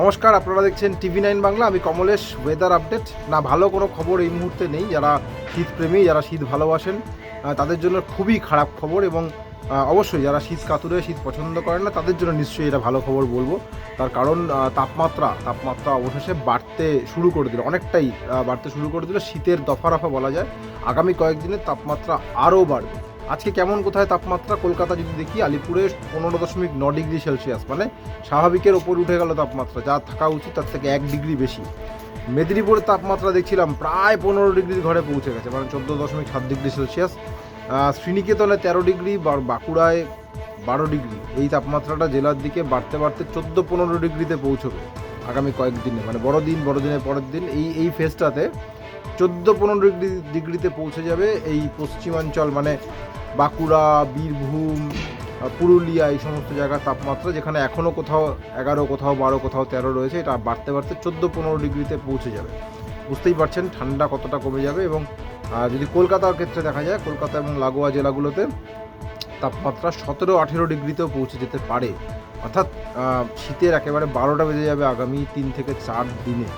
নমস্কার, আপনারা দেখছেন টিভি নাইন বাংলা। আমি কমলেশ ওয়েদার আপডেট না, ভালো কোনো খবর এই মুহূর্তে নেই। যারা শীতপ্রেমী, যারা শীত ভালোবাসেন তাদের জন্য খুবই খারাপ খবর এবং অবশ্যই যারা শীত কাতুরে, শীত পছন্দ করেন না, তাদের জন্য নিশ্চয়ই এটা ভালো খবর বলব। তার কারণ তাপমাত্রা তাপমাত্রা অবশেষে বাড়তে শুরু করে দিল। অনেকটাই বাড়তে শুরু করে দিল। শীতের দফা রফা বলা যায়। আগামী কয়েকদিনের তাপমাত্রা আরও বাড়বে। আজকে কেমন, কোথায় তাপমাত্রা? কলকাতা যদি দেখি, আলিপুরে পনেরো দশমিক ন ডিগ্রি সেলসিয়াস মানে স্বাভাবিকের ওপর উঠে গেল তাপমাত্রা। যা থাকা উচিত, তার থেকে এক ডিগ্রি বেশি। মেদিনীপুরের তাপমাত্রা দেখছিলাম, প্রায় পনেরো ডিগ্রির ঘরে পৌঁছে গেছে মানে চোদ্দ দশমিক সাত ডিগ্রি সেলসিয়াস। শ্রীনিকেতনে তেরো ডিগ্রি বাঁকুড়ায় বারো ডিগ্রি। এই তাপমাত্রাটা জেলার দিকে বাড়তে বাড়তে চোদ্দ পনেরো ডিগ্রিতে পৌঁছবে আগামী কয়েকদিনে মানে বড়দিন, বড়দিনের পরের দিন। এই এই ফেজটাতে চোদ্দ পনেরো ডিগ্রি ডিগ্রিতে পৌঁছে যাবে এই পশ্চিমাঞ্চল মানে বাঁকুড়া, বীরভূম পুরুলিয়া, এই সমস্ত জায়গার তাপমাত্রা, যেখানে এখনও কোথাও এগারো, কোথাও বারো, কোথাও তেরো রয়েছে, এটা বাড়তে বাড়তে চোদ্দ পনেরো ডিগ্রিতে পৌঁছে যাবে। বুঝতেই পারছেন, ঠান্ডা কতটা কমে যাবে এবং যদি কলকাতার ক্ষেত্রে দেখা যায়, কলকাতা এবং লাগোয়া জেলাগুলোতে তাপমাত্রা সতেরো, আঠেরো ডিগ্রিতেও পৌঁছে যেতে পারে। অর্থাৎ শীতের একেবারে বারোটা বেজে যাবে আগামী তিন থেকে চার দিনে।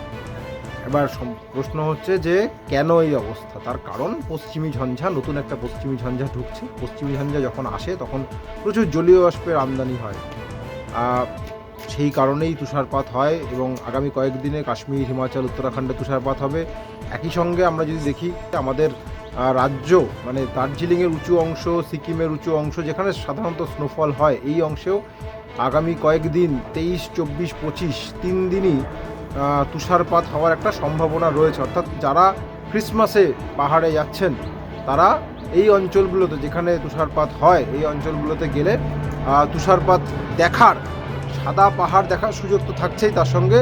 এবার প্রশ্ন হচ্ছে যে কেন এই অবস্থা? তার কারণ পশ্চিমী ঝঞ্ঝা, নতুন একটা পশ্চিমী ঝঞ্ঝা ঢুকছে। পশ্চিমী ঝঞ্ঝা যখন আসে, তখন প্রচুর জলীয় বাষ্পের আমদানি হয়। সেই কারণেই তুষারপাত হয় এবং আগামী কয়েকদিনে কাশ্মীর, হিমাচল, উত্তরাখণ্ডে তুষারপাত হবে। একই সঙ্গে আমরা যদি দেখি, আমাদের রাজ্য মানে দার্জিলিংয়ের উঁচু অংশ, সিকিমের উঁচু অংশ, যেখানে সাধারণত স্নোফল হয়, এই অংশেও আগামী কয়েকদিন, তেইশ, চব্বিশ, পঁচিশ, তিন দিনই তুষারপাত হওয়ার একটা সম্ভাবনা রয়েছে। অর্থাৎ যারা ক্রিসমাসে পাহাড়ে যাচ্ছেন, তারা এই অঞ্চলগুলোতে যেখানে তুষারপাত হয়, এই অঞ্চলগুলোতে গেলে তুষারপাত দেখার, সাদা পাহাড় দেখার সুযোগ তো থাকছেই, তার সঙ্গে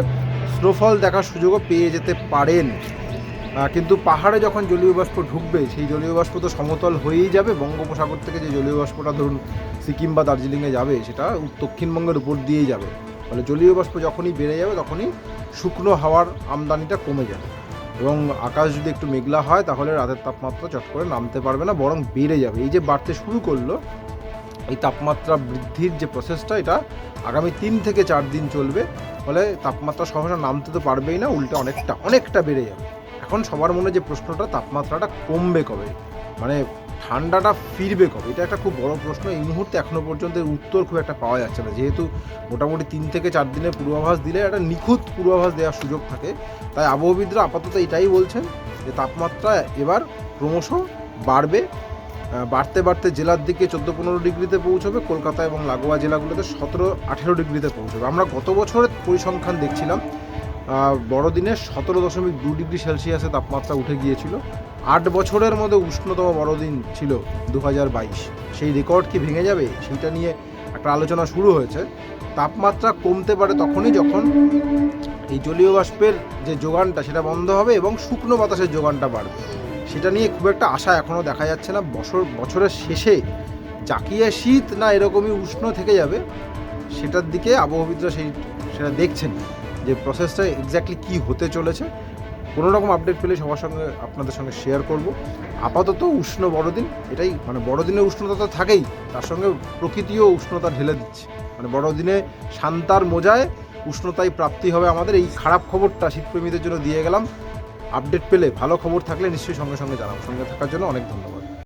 স্নোফল দেখার সুযোগও পেয়ে যেতে পারেন। কিন্তু পাহাড়ে যখন জলীয় বাষ্প ঢুকবে, সেই জলীয় বাষ্প তো সমতল হয়েই যাবে। বঙ্গোপসাগর থেকে যে জলীয় বাষ্পটা ধরুন সিকিম বা দার্জিলিংয়ে যাবে, সেটা দক্ষিণবঙ্গের উপর দিয়েই যাবে। ফলে জলীয় বাষ্প যখনই বেড়ে যাবে, তখনই শুকনো হাওয়ার আমদানিটা কমে যাবে। এবং আকাশ যদি একটু মেঘলা হয়, তাহলে রাতের তাপমাত্রা চট করে নামতে পারবে না, বরং বেড়ে যাবে। এই যে বাড়তে শুরু করল, এই তাপমাত্রা বৃদ্ধির যে প্রসেসটা এটা আগামী তিন থেকে চার দিন চলবে। ফলে তাপমাত্রা সহসা নামতে তো পারবেই না, উল্টে অনেকটা অনেকটা বেড়ে যাবে। এখন সবার মনে যে প্রশ্নটা, তাপমাত্রাটা কমবে কবে? মানে ঠান্ডাটা ফিরবে কবে? এটা একটা খুব বড় প্রশ্ন। এই মুহূর্তে এখনও পর্যন্ত উত্তর খুব একটা পাওয়া যাচ্ছে না। যেহেতু মোটামুটি তিন থেকে চার দিনের পূর্বাভাস দিলে একটা নিখুঁত পূর্বাভাস দেওয়ার সুযোগ থাকে। তাই আবহবিদরা আপাতত এটাই বলছেন যে তাপমাত্রা এবার ক্রমশ বাড়বে। বাড়তে বাড়তে জেলার দিকে চোদ্দ পনেরো ডিগ্রিতে পৌঁছবে, কলকাতা এবং লাগোয়া জেলাগুলোতে সতেরো আঠেরো ডিগ্রিতে পৌঁছবে। আমরা গত বছরের পরিসংখ্যান দেখছিলাম বড়দিনে সতেরো দশমিক দু ডিগ্রি সেলসিয়াসে তাপমাত্রা উঠে গিয়েছিল। আট বছরের মধ্যে উষ্ণতম বড়দিন ছিল দু বাইশ। সেই রেকর্ড কি ভেঙে যাবে সেইটা নিয়ে একটা আলোচনা শুরু হয়েছে। তাপমাত্রা কমতে পারে তখনই যখন এই জলীয় বাষ্পের যে যোগানটা সেটা বন্ধ হবে এবং শুকনো বাতাসের যোগানটা বাড়বে। সেটা নিয়ে খুব একটা আশা এখনও দেখা যাচ্ছে না। বছর, বছরের শেষে জাকিয়ে শীত না এরকমই উষ্ণ থেকে যাবে, সেটার দিকে আবহবিদরা সেই, সেটা দেখছেন। যে প্রসেসটা এক্স্যাক্টলি কী হতে চলেছে, কোনো রকম আপডেট পেলে সবার সঙ্গে আপনাদের সঙ্গে শেয়ার করব। আপাতত উষ্ণ বড়দিন, এটাই মানে বড়দিনের উষ্ণতা তো থাকেই, তার সঙ্গে প্রকৃতিও উষ্ণতা ঢেলে দিচ্ছে। মানে বড়দিনে শান্তার মোজায় উষ্ণতায় প্রাপ্তি হবে আমাদের, এই খারাপ খবরটা শীতপ্রেমীদের জন্য দিয়ে গেলাম। আপডেট পেলে ভালো খবর থাকলে নিশ্চয়ই সঙ্গে সঙ্গে জানাব। সঙ্গে থাকার জন্য অনেক ধন্যবাদ।